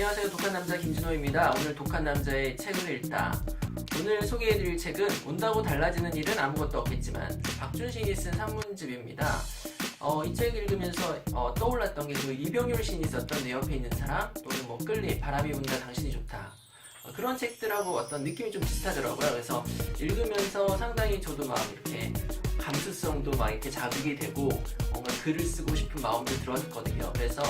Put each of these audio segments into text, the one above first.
안녕하세요. 독한 남자 김진호입니다. 오늘 독한 남자의 책을 읽다. 오늘 소개해드릴 책은 온다고 달라지는 일은 아무것도 없겠지만 박준신이 쓴 산문집입니다. 어, 이책 읽으면서 어, 떠올랐던 게 그 이병률 시인이 썼던 내 옆에 있는 사람 또는 뭐 끌림, 바람이 분다, 당신이 좋다. 어, 그런 책들하고 어떤 느낌이 좀 비슷하더라고요. 그래서 읽으면서 상당히 저도 막 이렇게 감수성도 막 이렇게 자극이 되고 뭔가 글을 쓰고 싶은 마음도 들었거든요. 그래서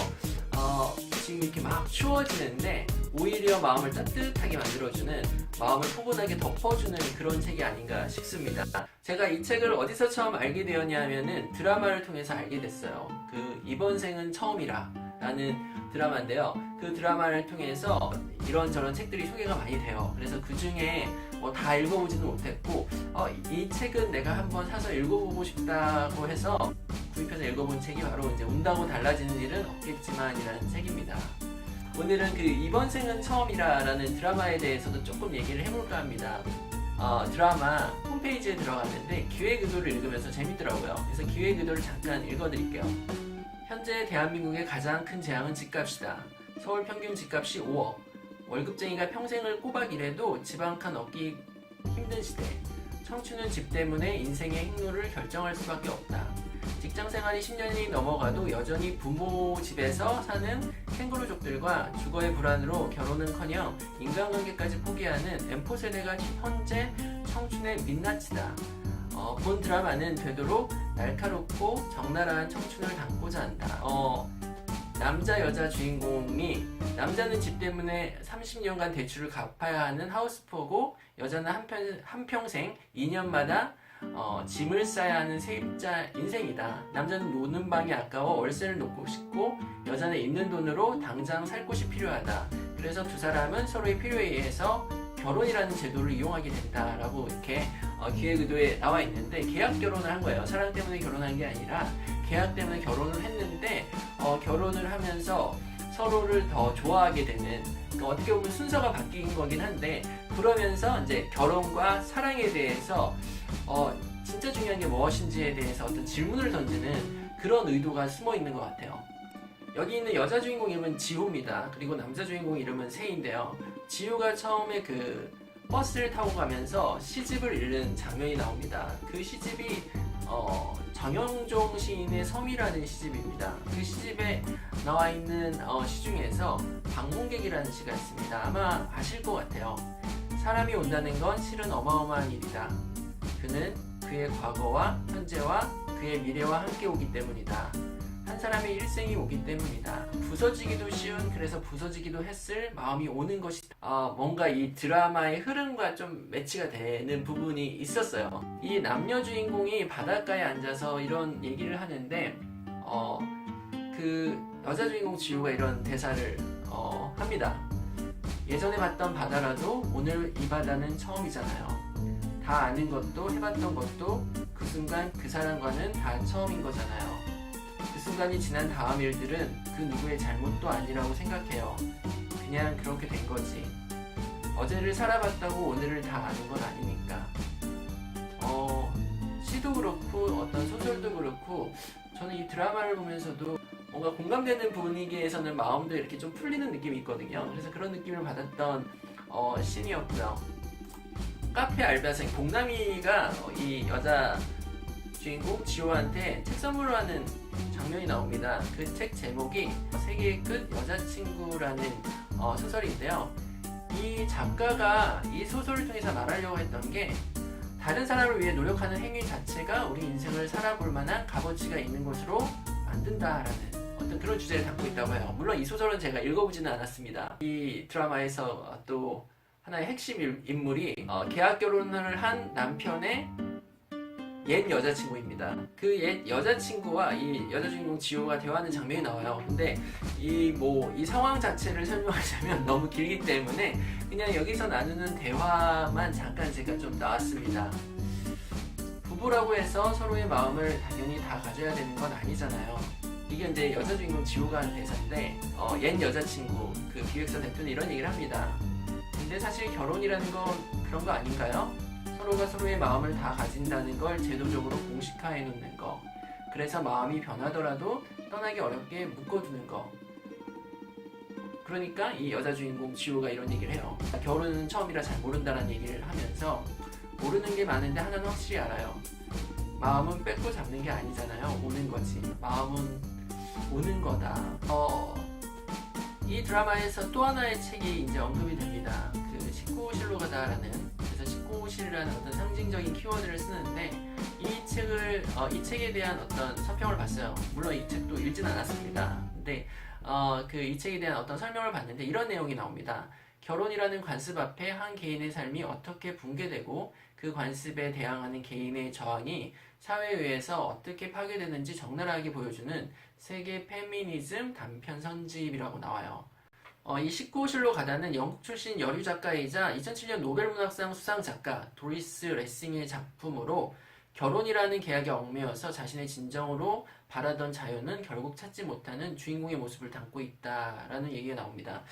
어, 지금 이렇게 막 추워지는데 오히려 마음을 따뜻하게 만들어주는 마음을 포근하게 덮어주는 그런 책이 아닌가 싶습니다. 제가 이 책을 어디서 처음 알게 되었냐면은 드라마를 통해서 알게 됐어요. 그 이번 생은 처음이라 라는 드라마인데요. 그 드라마를 통해서 이런저런 책들이 소개가 많이 돼요. 그래서 그 중에 뭐 다 읽어보지는 못했고 어, 이 책은 내가 한번 사서 읽어보고 싶다고 해서 구입해서 읽어본 책이 바로 이제 운다고 달라지는 일은 없겠지만이라는 책입니다. 오늘은 그 이번 생은 처음이라라는 드라마에 대해서도 조금 얘기를 해볼까 합니다. 어, 드라마 홈페이지에 들어갔는데 기획 의도를 읽으면서 재밌더라고요. 그래서 기획 의도를 잠깐 읽어드릴게요. 현재 대한민국의 가장 큰 재앙은 집값이다. 서울 평균 집값이 5억. 월급쟁이가 평생을 꼬박 일해도 집 한 칸 얻기 힘든 시대. 청춘은 집 때문에 인생의 행로를 결정할 수밖에 없다. 직장 생활이 10년이 넘어가도 여전히 부모 집에서 사는 캥거루족들과 주거의 불안으로 결혼은커녕 인간관계까지 포기하는 M4 세대가 현재 청춘의 민낯이다. 어, 본 드라마는 되도록 날카롭고 적나라한 청춘을 담고자 한다. 어, 남자 여자 주인공이 남자는 집 때문에 30년간 대출을 갚아야 하는 하우스포고 여자는 한편, 한평생 2년마다 어, 짐을 싸야 하는 세입자 인생이다. 남자는 노는 방이 아까워 월세를 놓고 싶고 여자는 있는 돈으로 당장 살 곳이 필요하다. 그래서 두 사람은 서로의 필요에 의해서 결혼이라는 제도를 이용하게 된다라고 이렇게 어, 기획 의도에 나와 있는데 계약 결혼을 한 거예요. 사랑 때문에 결혼한 게 아니라 계약 때문에 결혼을 했는데 어, 결혼을 하면서 서로를 더 좋아하게 되는 그러니까 어떻게 보면 순서가 바뀐 거긴 한데 그러면서 이제 결혼과 사랑에 대해서 어, 진짜 중요한 게 무엇인지에 대해서 어떤 질문을 던지는 그런 의도가 숨어 있는 것 같아요. 여기 있는 여자 주인공 이름은 지호입니다. 그리고 남자 주인공 이름은 세인데요. 지호가 처음에 그 버스를 타고 가면서 시집을 잃는 장면이 나옵니다. 그 시집이 어, 정영종 시인의 섬이라는 시집입니다. 그 시집에 나와 있는 어, 시 중에서 방문객이라는 시가 있습니다. 아마 아실 것 같아요. 사람이 온다는 건 실은 어마어마한 일이다. 그는 그의 과거와 현재와 그의 미래와 함께 오기 때문이다. 한 사람의 일생이 오기 때문이다. 부서지기도 쉬운 그래서 부서지기도 했을 마음이 오는 것이 어, 뭔가 이 드라마의 흐름과 좀 매치가 되는 부분이 있었어요. 이 남녀 주인공이 바닷가에 앉아서 이런 얘기를 하는데 어, 그 여자 주인공 지우가 이런 대사를 어, 합니다. 예전에 봤던 바다라도 오늘 이 바다는 처음이잖아요. 다 아는 것도 해봤던 것도 그 순간 그 사람과는 다 처음인 거잖아요. 그 순간이 지난 다음 일들은 그 누구의 잘못도 아니라고 생각해요. 그냥 그렇게 된 거지. 어제를 살아봤다고 오늘을 다 아는 건 아니니까. 어, 시도 그렇고 어떤 소설도 그렇고 저는 이 드라마를 보면서도 뭔가 공감되는 분위기에서는 마음도 이렇게 좀 풀리는 느낌이 있거든요. 그래서 그런 느낌을 받았던 어, 씬이었고요. 카페 알바생 봉남이가 이 여자 주인공 지호한테 책 선물을 하는 장면이 나옵니다. 그 책 제목이 세계의 끝 여자친구라는 어, 소설인데요. 이 작가가 이 소설을 통해서 말하려고 했던 게 다른 사람을 위해 노력하는 행위 자체가 우리 인생을 살아볼 만한 값어치가 있는 것으로 만든다라는 어떤 그런 주제를 담고 있다고 해요. 물론 이 소설은 제가 읽어보지는 않았습니다. 이 드라마에서 또 하나의 핵심 일- 인물이 어, 계약 결혼을 한 남편의 옛 여자친구입니다. 그 옛 여자친구와 이 여자 주인공 지호가 대화하는 장면이 나와요. 근데 이 뭐이 상황 자체를 설명하자면 너무 길기 때문에 그냥 여기서 나누는 대화만 잠깐 제가 좀 따왔습니다. 부부라고 해서 서로의 마음을 당연히 다 가져야 되는 건 아니잖아요. 이게 이제 여자 주인공 지호가 한 대사인데 어, 옛 여자친구 그 기획사 대표는 이런 얘기를 합니다. 근데 사실 결혼이라는 건 그런 거 아닌가요? 서로가 서로의 마음을 다 가진다는 걸 제도적으로 공식화해 놓는 거. 그래서 마음이 변하더라도 떠나기 어렵게 묶어두는 거. 그러니까 이 여자 주인공 지호가 이런 얘기를 해요. 결혼은 처음이라 잘 모른다라는 얘기를 하면서 모르는 게 많은데 하나는 확실히 알아요. 마음은 뺏고 잡는 게 아니잖아요. 오는 거지. 마음은 오는 거다. 어, 이 드라마에서 또 하나의 책이 이제 언급이 됩니다. 그 19실로 가다라는 그래서 19실이라는 어떤 상징적인 키워드를 쓰는데 이 책을 어, 이 책에 대한 어떤 서평을 봤어요. 물론 이 책도 읽진 않았습니다. 근데 어, 그 이 책에 대한 어떤 설명을 봤는데 이런 내용이 나옵니다. 결혼이라는 관습 앞에 한 개인의 삶이 어떻게 붕괴되고 그 관습에 대항하는 개인의 저항이 사회에 의해서 어떻게 파괴되는지 적나라하게 보여주는 세계 페미니즘 단편 선집이라고 나와요. 어, 이 19실로 가다는 영국 출신 여류 작가이자 2007년 노벨문학상 수상 작가 도리스 레싱의 작품으로 결혼이라는 계약에 얽매여서 자신의 진정으로 바라던 자유는 결국 찾지 못하는 주인공의 모습을 담고 있다라는 얘기가 나옵니다.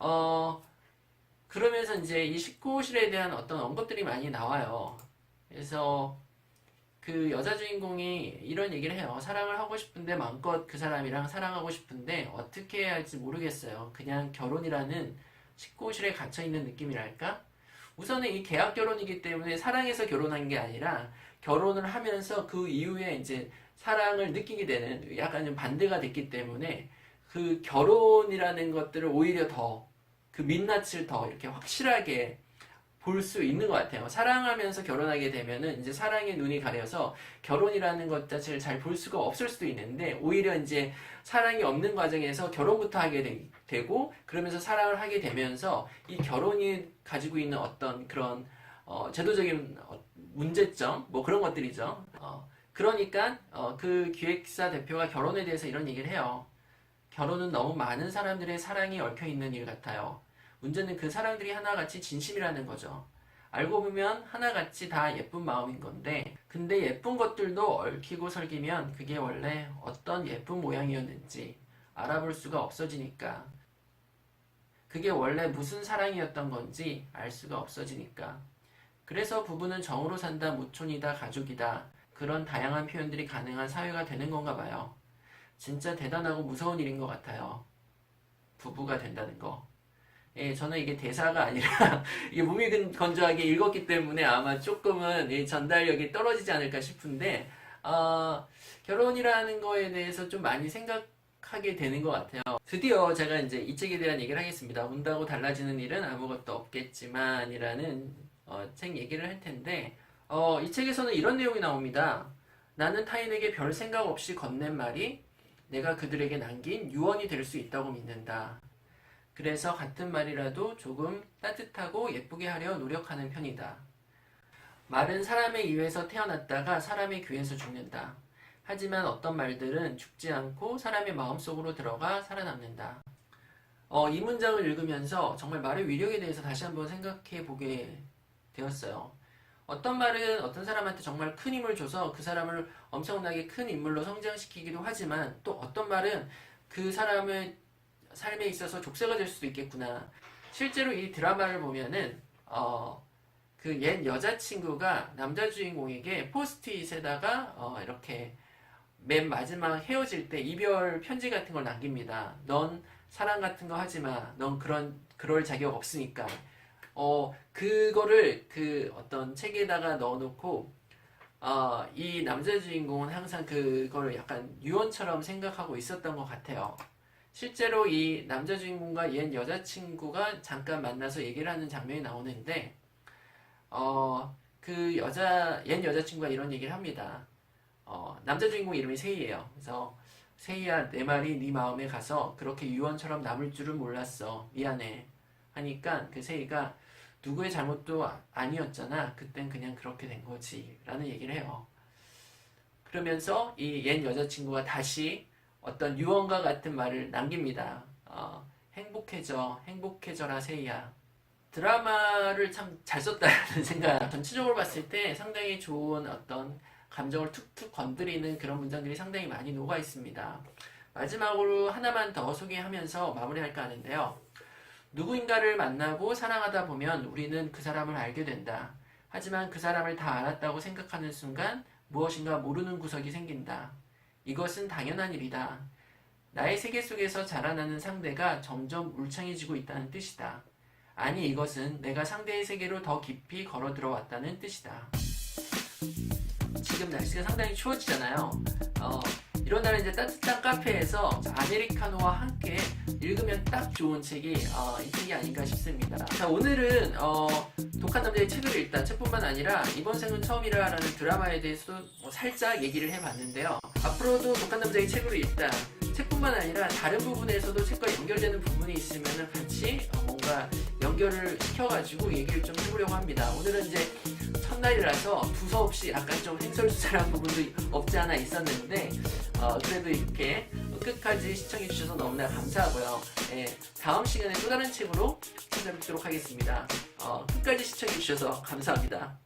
어, 그러면서 이제 이 19실에 대한 어떤 언급들이 많이 나와요. 그래서 그 여자 주인공이 이런 얘기를 해요. 사랑을 하고 싶은데 마음껏 그 사람이랑 사랑하고 싶은데 어떻게 해야 할지 모르겠어요. 그냥 결혼이라는 19실에 갇혀 있는 느낌이랄까? 우선은 이 계약 결혼이기 때문에 사랑해서 결혼한 게 아니라 결혼을 하면서 그 이후에 이제 사랑을 느끼게 되는 약간 좀 반대가 됐기 때문에 그 결혼이라는 것들을 오히려 더 그 민낯을 더 이렇게 확실하게 볼 수 있는 것 같아요. 사랑하면서 결혼하게 되면은 이제 사랑의 눈이 가려서 결혼이라는 것 자체를 잘 볼 수가 없을 수도 있는데 오히려 이제 사랑이 없는 과정에서 결혼부터 하게 되, 고 그러면서 사랑을 하게 되면서 이 결혼이 가지고 있는 어떤 그런 어, 제도적인 어, 문제점 뭐 그런 것들이죠. 어, 그러니까 어, 그 기획사 대표가 결혼에 대해서 이런 얘기를 해요. 결혼은 너무 많은 사람들의 사랑이 얽혀 있는 일 같아요. 문제는 그 사랑들이 하나같이 진심이라는 거죠. 알고 보면 하나같이 다 예쁜 마음인 건데, 근데 예쁜 것들도 얽히고 설기면 그게 원래 어떤 예쁜 모양이었는지 알아볼 수가 없어지니까. 그게 원래 무슨 사랑이었던 건지 알 수가 없어지니까. 그래서 부부는 정으로 산다, 무촌이다, 가족이다. 그런 다양한 표현들이 가능한 사회가 되는 건가 봐요. 진짜 대단하고 무서운 일인 것 같아요. 부부가 된다는 거. 예, 저는 이게 대사가 아니라 이게 몸이 건조하게 읽었기 때문에 아마 조금은 이 전달력이 떨어지지 않을까 싶은데 어, 결혼이라는 거에 대해서 좀 많이 생각하게 되는 것 같아요. 드디어 제가 이제 이 책에 대한 얘기를 하겠습니다. 운다고 달라지는 일은 아무것도 없겠지만이라는 어, 책 얘기를 할 텐데 어, 이 책에서는 이런 내용이 나옵니다. 나는 타인에게 별 생각 없이 건넨 말이 내가 그들에게 남긴 유언이 될 수 있다고 믿는다. 그래서 같은 말이라도 조금 따뜻하고 예쁘게 하려 노력하는 편이다. 말은 사람의 입에서 태어났다가 사람의 귀에서 죽는다. 하지만 어떤 말들은 죽지 않고 사람의 마음속으로 들어가 살아남는다. 어, 이 문장을 읽으면서 정말 말의 위력에 대해서 다시 한번 생각해 보게 되었어요. 어떤 말은 어떤 사람한테 정말 큰 힘을 줘서 그 사람을 엄청나게 큰 인물로 성장시키기도 하지만 또 어떤 말은 그 사람의 삶에 있어서 족쇄가 될 수도 있겠구나. 실제로 이 드라마를 보면은 어, 그 옛 여자친구가 남자 주인공에게 포스트잇에다가 어, 이렇게 맨 마지막 헤어질 때 이별 편지 같은 걸 남깁니다. 넌 사랑 같은 거 하지 마. 넌 그런 그럴 자격 없으니까. 어 그거를 그 어떤 책에다가 넣어놓고 어, 이 남자 주인공은 항상 그걸 약간 유언처럼 생각하고 있었던 것 같아요. 실제로 이 남자 주인공과 옛 여자친구가 잠깐 만나서 얘기를 하는 장면이 나오는데, 어, 그 여자, 옛 여자친구가 이런 얘기를 합니다. 어, 남자 주인공 이름이 세이예요. 그래서, 세이야, 내 말이 네 마음에 가서 그렇게 유언처럼 남을 줄은 몰랐어. 미안해. 하니까 그 세이가 누구의 잘못도 아니었잖아. 그땐 그냥 그렇게 된 거지. 라는 얘기를 해요. 그러면서 이 옛 여자친구가 다시 어떤 유언과 같은 말을 남깁니다. 어, 행복해져, 행복해져라 세이야. 드라마를 참 잘 썼다는 생각. 전체적으로 봤을 때 상당히 좋은 어떤 감정을 툭툭 건드리는 그런 문장들이 상당히 많이 녹아 있습니다. 마지막으로 하나만 더 소개하면서 마무리할까 하는데요. 누구인가를 만나고 사랑하다 보면 우리는 그 사람을 알게 된다. 하지만 그 사람을 다 알았다고 생각하는 순간 무엇인가 모르는 구석이 생긴다. 이것은 당연한 일이다. 나의 세계 속에서 자라나는 상대가 점점 울창해지고 있다는 뜻이다. 아니, 이것은 내가 상대의 세계로 더 깊이 걸어 들어왔다는 뜻이다. 지금 날씨가 상당히 추워지잖아요. 어, 이런 날은 이제 따뜻한 카페에서 아메리카노와 함께 읽으면 딱 좋은 책이 어, 이 책이 아닌가 싶습니다. 자, 오늘은 어, 독한 남자의 책을 읽다 책뿐만 아니라 이번 생은 처음이라라는 드라마에 대해서도 뭐 살짝 얘기를 해봤는데요. 앞으로도 독한 남자의 책을 읽다 책뿐만 아니라 다른 부분에서도 책과 연결되는 부분이 있으면 같이 어, 뭔가 연결을 시켜가지고 얘기를 좀 해보려고 합니다. 오늘은 이제 첫날이라서 두서없이 약간 좀 횡설수설한 부분도 없지 않아 있었는데 어, 그래도 이렇게 끝까지 시청해주셔서 너무나 감사하고요. 예, 다음 시간에 또 다른 책으로 찾아뵙도록 하겠습니다. 어, 끝까지 시청해주셔서 감사합니다.